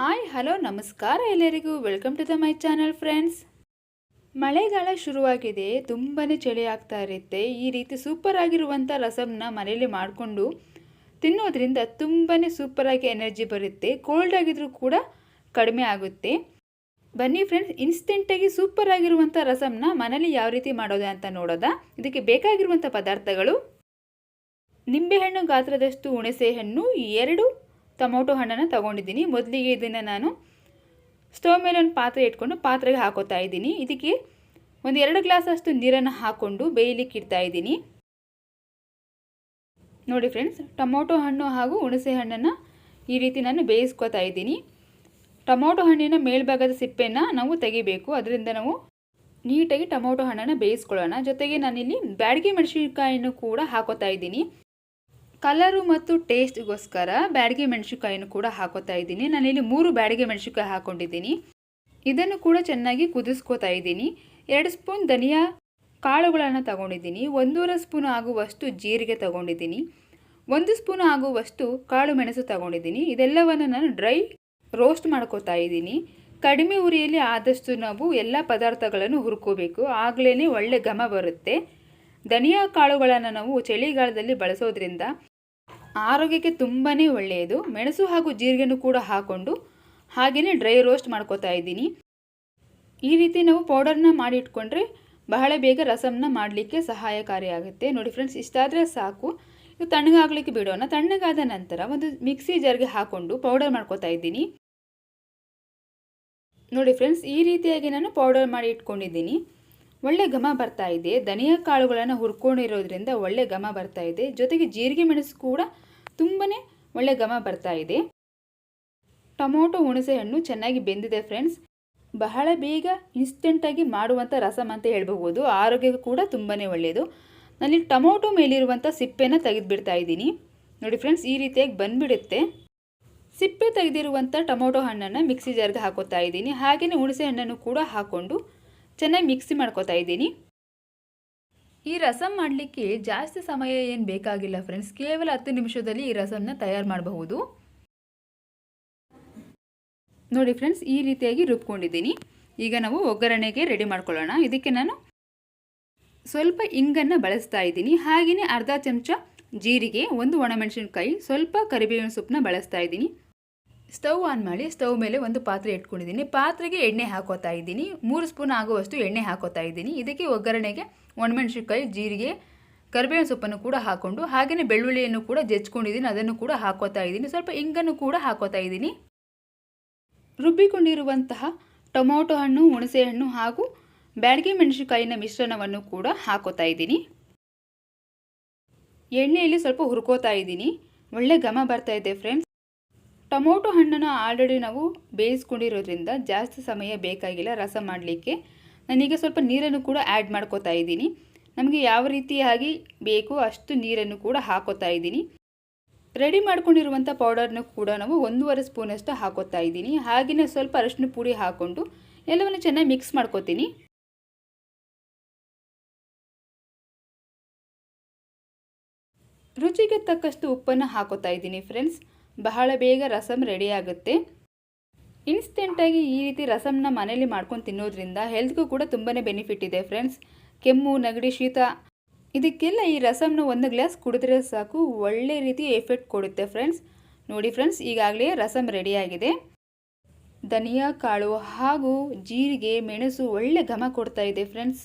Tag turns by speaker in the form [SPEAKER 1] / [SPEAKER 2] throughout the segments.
[SPEAKER 1] Hi, hello, ನಮಸ್ಕಾರ ಎಲ್ಲರಿಗೂ. Welcome to the my channel friends ಮಳೆಗಾಲ ಶುರುವಾಗಿದೆ. ತುಂಬಾ ಚಳಿ ಆಗ್ತಾ ಇರುತ್ತೆ. ಈ ರೀತಿ ಸೂಪರ್ ಆಗಿರುವಂಥ ರಸಮ್ನ ಮನೆಯಲ್ಲಿ ಮಾಡಿಕೊಂಡು ತಿನ್ನೋದ್ರಿಂದ ತುಂಬಾ ಸೂಪರಾಗಿ ಎನರ್ಜಿ ಬರುತ್ತೆ. ಕೋಲ್ಡ್ ಆಗಿದ್ರೂ ಕೂಡ ಕಡಿಮೆ ಆಗುತ್ತೆ. ಬನ್ನಿ ಫ್ರೆಂಡ್ಸ್ ಇನ್ಸ್ಟೆಂಟಾಗಿ ಸೂಪರ್ ಆಗಿರುವಂಥ ರಸಮ್ನ ಮನೇಲಿ ಯಾವ ರೀತಿ ಮಾಡೋದು ಅಂತ ನೋಡೋದ. ಇದಕ್ಕೆ ಬೇಕಾಗಿರುವಂಥ ಪದಾರ್ಥಗಳು ನಿಂಬೆಹಣ್ಣು, ಗಾತ್ರದಷ್ಟು ಹುಣಸೆ ಹಣ್ಣು ಎರಡು ಟೊಮೊಟೊ ಹಣ್ಣನ್ನು ತಗೊಂಡಿದ್ದೀನಿ. ಮೊದಲಿಗೆ ಇದನ್ನು ನಾನು ಸ್ಟವ್ ಮೇಲೆ ಒಂದು ಪಾತ್ರೆ ಇಟ್ಕೊಂಡು ಪಾತ್ರೆಗೆ ಹಾಕೋತಾ ಇದ್ದೀನಿ. ಇದಕ್ಕೆ ಒಂದು ಎರಡು ಗ್ಲಾಸಷ್ಟು ನೀರನ್ನು ಹಾಕ್ಕೊಂಡು ಬೇಯಲಿಕ್ಕೆ ಇಡ್ತಾ ಇದ್ದೀನಿ. ನೋಡಿ ಫ್ರೆಂಡ್ಸ್, ಟೊಮೊಟೊ ಹಣ್ಣು ಹಾಗೂ ಹುಣಸೆ ಹಣ್ಣನ್ನು ಈ ರೀತಿ ನಾನು ಬೇಯಿಸ್ಕೊತಾ ಇದ್ದೀನಿ. ಟೊಮೊಟೊ ಹಣ್ಣಿನ ಮೇಲ್ಭಾಗದ ಸಿಪ್ಪೆಯನ್ನು ನಾವು ತೆಗಿಬೇಕು. ಅದರಿಂದ ನಾವು ನೀಟಾಗಿ ಟೊಮೊಟೊ ಹಣ್ಣನ್ನು ಬೇಯಿಸ್ಕೊಳ್ಳೋಣ. ಜೊತೆಗೆ ನಾನಿಲ್ಲಿ ಬ್ಯಾಡಿಗೆ ಮೆಣಸಿನ್ಕಾಯಿಯನ್ನು ಕೂಡ ಹಾಕೋತಾ ಇದ್ದೀನಿ. ಕಲರು ಮತ್ತು ಟೇಸ್ಟ್ಗೋಸ್ಕರ ಬ್ಯಾಡಿಗೆ ಮೆಣಸಿನ್ಕಾಯಿನೂ ಕೂಡ ಹಾಕೋತಾ ಇದ್ದೀನಿ. ನಾನಿಲ್ಲಿ ಮೂರು ಬ್ಯಾಡಿಗೆ ಮೆಣಸಿನ್ಕಾಯಿ ಹಾಕ್ಕೊಂಡಿದ್ದೀನಿ ಇದನ್ನು ಕೂಡ ಚೆನ್ನಾಗಿ ಕುದಿಸ್ಕೋತಾ ಇದ್ದೀನಿ. ಎರಡು ಸ್ಪೂನ್ ಧನಿಯಾ ಕಾಳುಗಳನ್ನು ತಗೊಂಡಿದ್ದೀನಿ. ಒಂದೂವರೆ ಸ್ಪೂನ್ ಆಗುವಷ್ಟು ಜೀರಿಗೆ ತಗೊಂಡಿದ್ದೀನಿ. ಒಂದು ಸ್ಪೂನ್ ಆಗುವಷ್ಟು ಕಾಳು ಮೆಣಸು ತಗೊಂಡಿದ್ದೀನಿ. ಇದೆಲ್ಲವನ್ನು ನಾನು ಡ್ರೈ ರೋಸ್ಟ್ ಮಾಡ್ಕೋತಾ ಇದ್ದೀನಿ. ಕಡಿಮೆ ಉರಿಯಲ್ಲಿ ಆದಷ್ಟು ನಾವು ಎಲ್ಲ ಪದಾರ್ಥಗಳನ್ನು ಹುರ್ಕೋಬೇಕು. ಆಗಲೇ ಒಳ್ಳೆ ಘಮ ಬರುತ್ತೆ. ಧನಿಯಾ ಕಾಳುಗಳನ್ನು ನಾವು ಚಳಿಗಾಲದಲ್ಲಿ ಬಳಸೋದ್ರಿಂದ ಆರೋಗ್ಯಕ್ಕೆ ತುಂಬಾ ಒಳ್ಳೆಯದು. ಮೆಣಸು ಹಾಗೂ ಜೀರಿಗೆನೂ ಕೂಡ ಹಾಕ್ಕೊಂಡು ಹಾಗೆಯೇ ಡ್ರೈ ರೋಸ್ಟ್ ಮಾಡ್ಕೋತಾ ಇದ್ದೀನಿ. ಈ ರೀತಿ ನಾವು ಪೌಡರ್ನ ಮಾಡಿ ಇಟ್ಕೊಂಡ್ರೆ ಬಹಳ ಬೇಗ ರಸಮ್ನ ಮಾಡಲಿಕ್ಕೆ ಸಹಾಯಕಾರಿಯಾಗುತ್ತೆ ನೋಡಿ ಫ್ರೆಂಡ್ಸ್, ಇಷ್ಟಾದರೆ ಸಾಕು. ಇದು ತಣ್ಣಗಾಗಲಿಕ್ಕೆ ಬಿಡೋಣ. ತಣ್ಣಗಾದ ನಂತರ ಒಂದು ಮಿಕ್ಸಿ ಜಾರ್ಗೆ ಹಾಕ್ಕೊಂಡು ಪೌಡರ್ ಮಾಡ್ಕೋತಾ ಇದ್ದೀನಿ. ನೋಡಿ ಫ್ರೆಂಡ್ಸ್, ಈ ರೀತಿಯಾಗಿ ನಾನು ಪೌಡರ್ ಮಾಡಿ ಇಟ್ಕೊಂಡಿದ್ದೀನಿ. ಒಳ್ಳೆ ಘಮ ಬರ್ತಾ ಇದೆ. ಧನಿಯಾ ಕಾಳುಗಳನ್ನು ಹುರ್ಕೊಂಡಿರೋದ್ರಿಂದ ಒಳ್ಳೆ ಘಮ ಬರ್ತಾ ಇದೆ. ಜೊತೆಗೆ ಜೀರಿಗೆ ಮೆಣಸು ಕೂಡ ತುಂಬಾ ಒಳ್ಳೆ ಘಮ ಬರ್ತಾ ಇದೆ. ಟೊಮೊಟೊ ಹುಣಸೆ ಹಣ್ಣು ಚೆನ್ನಾಗಿ ಬೆಂದಿದೆ ಫ್ರೆಂಡ್ಸ್ ಬಹಳ ಬೇಗ ಇನ್ಸ್ಟೆಂಟಾಗಿ ಮಾಡುವಂಥ ರಸಮ್ ಅಂತ ಹೇಳ್ಬೋದು ಆರೋಗ್ಯಕ್ಕೂ ಕೂಡ ತುಂಬಾ ಒಳ್ಳೆಯದು ನಾನಿಲ್ಲಿ ಟೊಮೊಟೊ ಮೇಲಿರುವಂಥ ಸಿಪ್ಪೆನ ತೆಗೆದುಬಿಡ್ತಾ ಇದ್ದೀನಿ. ನೋಡಿ ಫ್ರೆಂಡ್ಸ್ ಈ ರೀತಿಯಾಗಿ ಬಂದುಬಿಡುತ್ತೆ. ಸಿಪ್ಪೆ ತೆಗೆದಿರುವಂಥ ಟೊಮೊಟೊ ಹಣ್ಣನ್ನು ಮಿಕ್ಸಿ ಜಾರ್ಗೆ ಹಾಕೋತಾ ಇದ್ದೀನಿ. ಹಾಗೆಯೇ ಹುಣಸೆ ಹಣ್ಣನ್ನು ಕೂಡ ಹಾಕ್ಕೊಂಡು ಚೆನ್ನಾಗಿ ಮಿಕ್ಸಿ ಮಾಡ್ಕೋತಾ ಇದ್ದೀನಿ. ಈ ರಸಂ ಮಾಡಲಿಕ್ಕೆ ಜಾಸ್ತಿ ಸಮಯ ಏನು ಬೇಕಾಗಿಲ್ಲ ಫ್ರೆಂಡ್ಸ್ ಕೇವಲ ಹತ್ತು ನಿಮಿಷದಲ್ಲಿ ಈ ರಸಂನ ತಯಾರು ಮಾಡಬಹುದು. ನೋಡಿ ಫ್ರೆಂಡ್ಸ್ ಈ ರೀತಿಯಾಗಿ ರುಬ್ಕೊಂಡಿದ್ದೀನಿ. ಈಗ ನಾವು ಒಗ್ಗರಣೆಗೆ ರೆಡಿ ಮಾಡ್ಕೊಳ್ಳೋಣ. ಇದಕ್ಕೆ ನಾನು ಸ್ವಲ್ಪ ಇಂಗನ್ನು ಬಳಸ್ತಾ ಇದ್ದೀನಿ. ಹಾಗೆಯೇ ಅರ್ಧ ಚಮಚ ಜೀರಿಗೆ, ಒಂದು ಒಣಮೆಣಸಿನ್ಕಾಯಿ ಸ್ವಲ್ಪ ಕರಿಬೇವಿನ ಸೊಪ್ಪನ್ನ ಬಳಸ್ತಾ ಇದ್ದೀನಿ. ಸ್ಟವ್ ಆನ್ ಮಾಡಿ ಸ್ಟವ್ ಮೇಲೆ ಒಂದು ಪಾತ್ರೆ ಇಟ್ಕೊಂಡಿದ್ದೀನಿ. ಪಾತ್ರೆಗೆ ಎಣ್ಣೆ ಹಾಕೋತಾ ಇದ್ದೀನಿ. ಮೂರು ಸ್ಪೂನ್ ಆಗುವಷ್ಟು ಎಣ್ಣೆ ಹಾಕೋತಾ ಇದ್ದೀನಿ. ಇದಕ್ಕೆ ಒಗ್ಗರಣೆಗೆ ಒಣಮೆಣಸಿನಕಾಯಿ, ಜೀರಿಗೆ, ಕರಿಬೇವಿನ ಸೊಪ್ಪನ್ನು ಕೂಡ ಹಾಕ್ಕೊಂಡು ಹಾಗೆಯೇ ಬೆಳ್ಳುಳ್ಳಿಯನ್ನು ಕೂಡ ಜಜ್ಕೊಂಡಿದ್ದೀನಿ. ಅದನ್ನು ಕೂಡ ಹಾಕೋತಾ ಇದ್ದೀನಿ. ಸ್ವಲ್ಪ ಇಂಗನ್ನು ಕೂಡ ಹಾಕೋತಾ ಇದ್ದೀನಿ. ರುಬ್ಬಿಕೊಂಡಿರುವಂತಹ ಟೊಮೊಟೊ ಹಣ್ಣು, ಹುಣಸೆ ಹಣ್ಣು ಹಾಗೂ ಬ್ಯಾಡಗಿ ಮೆಣಸಿನಕಾಯಿನ ಮಿಶ್ರಣವನ್ನು ಕೂಡ ಹಾಕೋತಾ ಇದ್ದೀನಿ. ಎಣ್ಣೆಯಲ್ಲಿ ಸ್ವಲ್ಪ ಹುರ್ಕೋತಾ ಇದ್ದೀನಿ. ಒಳ್ಳೆ ಘಮ ಬರ್ತಾ ಇದೆ ಫ್ರೆಂಡ್ಸ್ ಟೊಮೊಟೊ ಹಣ್ಣನ್ನು ಆಲ್ರೆಡಿ ನಾವು ಬೇಯಿಸ್ಕೊಂಡಿರೋದ್ರಿಂದ ಜಾಸ್ತಿ ಸಮಯ ಬೇಕಾಗಿಲ್ಲ ರಸ ಮಾಡಲಿಕ್ಕೆ. ನಾನೀಗ ಸ್ವಲ್ಪ ನೀರನ್ನು ಕೂಡ ಆ್ಯಡ್ ಮಾಡ್ಕೋತಾ ಇದ್ದೀನಿ. ನಮಗೆ ಯಾವ ರೀತಿಯಾಗಿ ಬೇಕು ಅಷ್ಟು ನೀರನ್ನು ಕೂಡ ಹಾಕೋತಾ ಇದ್ದೀನಿ. ರೆಡಿ ಮಾಡ್ಕೊಂಡಿರುವಂಥ ಪೌಡರ್ನ ಕೂಡ ನಾವು ಒಂದೂವರೆ ಸ್ಪೂನಷ್ಟು ಹಾಕೋತಾ ಇದ್ದೀನಿ. ಹಾಗೆಯೇ ಸ್ವಲ್ಪ ಅರಶಿನ ಪುಡಿ ಹಾಕ್ಕೊಂಡು ಎಲ್ಲವನ್ನು ಚೆನ್ನಾಗಿ ಮಿಕ್ಸ್ ಮಾಡ್ಕೋತೀನಿ. ರುಚಿಗೆ ತಕ್ಕಷ್ಟು ಉಪ್ಪನ್ನು ಹಾಕೋತಾ ಇದ್ದೀನಿ ಫ್ರೆಂಡ್ಸ್. ಬಹಳ ಬೇಗ ರಸಮ್ ರೆಡಿ ಆಗುತ್ತೆ ಇನ್ಸ್ಟೆಂಟಾಗಿ ಈ ರೀತಿ ರಸಮ್ನ ಮನೇಲಿ ಮಾಡ್ಕೊಂಡು ತಿನ್ನೋದ್ರಿಂದ ಹೆಲ್ತ್ಗೂ ಕೂಡ ತುಂಬಾ ಬೆನಿಫಿಟ್ ಇದೆ ಫ್ರೆಂಡ್ಸ್ ಕೆಮ್ಮು, ನೆಗಡಿ, ಶೀತ, ಇದಕ್ಕೆಲ್ಲ ಈ ರಸಮ್ನ ಒಂದು ಗ್ಲಾಸ್ ಕುಡಿದ್ರೆ ಸಾಕು, ಒಳ್ಳೆ ರೀತಿ ಎಫೆಕ್ಟ್ ಕೊಡುತ್ತೆ ಫ್ರೆಂಡ್ಸ್ ನೋಡಿ ಫ್ರೆಂಡ್ಸ್ ಈಗಾಗಲೇ ರಸಮ್ ರೆಡಿಯಾಗಿದೆ. ಧನಿಯಾ, ಕಾಳು ಹಾಗೂ ಜೀರಿಗೆ, ಮೆಣಸು ಒಳ್ಳೆ ಘಮ ಕೊಡ್ತಾ ಇದೆ ಫ್ರೆಂಡ್ಸ್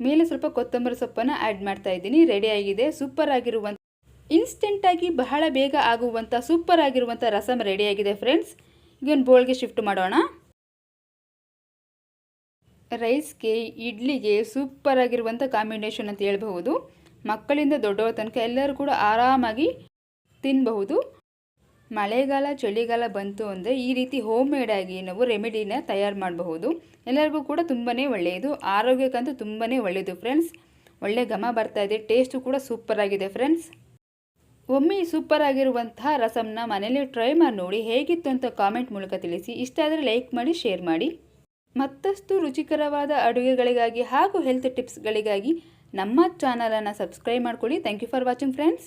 [SPEAKER 1] ಮೇಲೆ ಸ್ವಲ್ಪ ಕೊತ್ತಂಬರಿ ಸೊಪ್ಪನ್ನು ಆ್ಯಡ್ ಮಾಡ್ತಾ ಇದ್ದೀನಿ ರೆಡಿಯಾಗಿದೆ ಸೂಪರ್ ಆಗಿರುವಂಥ ಇನ್ಸ್ಟೆಂಟಾಗಿ ಬಹಳ ಬೇಗ ಆಗುವಂಥ ಸೂಪರ್ ಆಗಿರುವಂಥ ರಸಮ್ ರೆಡಿಯಾಗಿದೆ ಫ್ರೆಂಡ್ಸ್ ಈಗ ಒಂದು ಬೋಲ್ಗೆ ಶಿಫ್ಟ್ ಮಾಡೋಣ. ರೈಸ್ಗೆ ಇಡ್ಲಿಗೆ ಸೂಪರ್ ಆಗಿರುವಂಥ ಕಾಂಬಿನೇಷನ್ ಅಂತ ಹೇಳ್ಬಹುದು. ಮಕ್ಕಳಿಂದ ದೊಡ್ಡವರ ತನಕ ಎಲ್ಲರೂ ಕೂಡ ಆರಾಮಾಗಿ ತಿನ್ನಬಹುದು ಮಳೆಗಾಲ, ಚಳಿಗಾಲ ಬಂತು ಅಂದರೆ ಈ ರೀತಿ ಹೋಮ್ ಮೇಡಾಗಿ ನಾವು ರೆಮಿಡಿನ ತಯಾರು ಮಾಡಬಹುದು. ಎಲ್ಲರಿಗೂ ಕೂಡ ತುಂಬಾ ಒಳ್ಳೆಯದು. ಆರೋಗ್ಯಕ್ಕಂತೂ ತುಂಬಾ ಒಳ್ಳೆಯದು ಫ್ರೆಂಡ್ಸ್ ಒಳ್ಳೆ ಘಮ ಬರ್ತಾ ಇದೆ ಟೇಸ್ಟು ಕೂಡ ಸೂಪರ್ ಆಗಿದೆ ಫ್ರೆಂಡ್ಸ್ ಒಮ್ಮೆ ಸೂಪರ್ ಆಗಿರುವಂತಹ ರಸಮ್ನ ಮನೇಲಿ ಟ್ರೈ ಮಾಡಿ ನೋಡಿ ಹೇಗಿತ್ತು ಅಂತ ಕಾಮೆಂಟ್ ಮೂಲಕ ತಿಳಿಸಿ. ಇಷ್ಟ ಆದರೆ ಲೈಕ್ ಮಾಡಿ ಶೇರ್ ಮಾಡಿ. ಮತ್ತಷ್ಟು ರುಚಿಕರವಾದ ಅಡುಗೆಗಳಿಗಾಗಿ ಹಾಗೂ ಹೆಲ್ತ್ ಟಿಪ್ಸ್ಗಳಿಗಾಗಿ ನಮ್ಮ ಚಾನಲನ್ನು ಸಬ್ಸ್ಕ್ರೈಬ್ ಮಾಡ್ಕೊಳ್ಳಿ. Thank you for watching friends